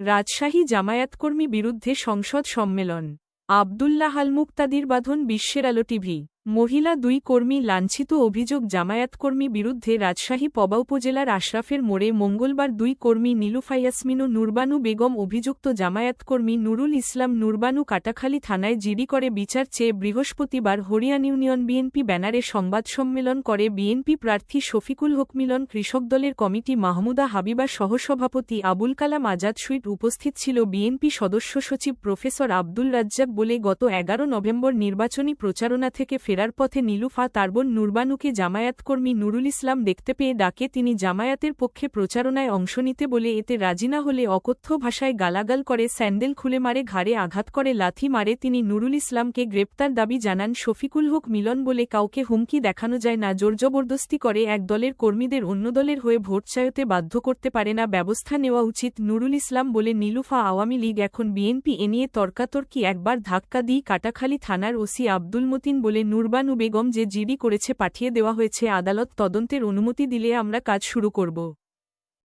রাজশাহী জামায়াতকর্মী বিরুদ্ধে সংসদ সম্মেলন। আবদুল্লাহ আল মুক্তাদির বাঁধন বিশ্বের আলো টিভি। মহিলা দুই কর্মী লাঞ্ছিত অভিযোগ জামায়াতকর্মী বিরুদ্ধে রাজশাহী পবা উপজেলার আশরাফের মোড়ে মঙ্গলবার দুই কর্মী নীলুফা ইয়াসমিন ও নুরবানু বেগম অভিযুক্ত জামায়াতকর্মী নুরুল ইসলাম নুরবানু কাটাখালী থানায় জিডি করে বিচার চেয়ে বৃহস্পতিবার হরিয়ান ইউনিয়ন বিএনপি ব্যানারে সংবাদ সম্মেলন করে বিএনপি প্রার্থী শফিকুল হক মিলন কৃষক দলের কমিটি মাহমুদা হাবিবা সহসভাপতি আবুল কালাম আজাদ সুইট উপস্থিত ছিল বিএনপি সদস্য সচিব প্রফেসর আব্দুল রাজ্জাক বলে গত এগারো নভেম্বর নির্বাচনী প্রচারণা থেকে ফেরার পথে নীলুফা তারবোন নুরবানুকে জামায়াতকর্মী নুরুল ইসলাম দেখতে পেয়ে ডাকে, তিনি জামায়াতের পক্ষে প্রচারণায় অংশ নিতে বলে এতে রাজি না হলে অকথ্য ভাষায় গালাগাল করে, স্যান্ডেল খুলে মারে, ঘাড়ে আঘাত করে, লাথি মারে। তিনি নুরুল ইসলামকে গ্রেপ্তার দাবি জানান, শফিকুল হক মিলন বলে কাউকে হুমকি দেখানো যায় না, জোরজবরদস্তি করে এক দলের কর্মীদের অন্য দলের হয়ে ভোট বাধ্য করতে পারে না, ব্যবস্থা নেওয়া উচিত। নুরুল ইসলাম বলে, নীলুফা আওয়ামী লীগ এখন বিএনপি এ নিয়ে তর্কাতর্কি একবার ধাক্কা দিই। কাটাখালী থানার ওসি আব্দুল মতিন বলে নুরবানু বেগম যে জিডি করেছে পাঠিয়ে দেওয়া হয়েছে আদালত তদন্তের অনুমতি দিলে আমরা কাজ শুরু করব।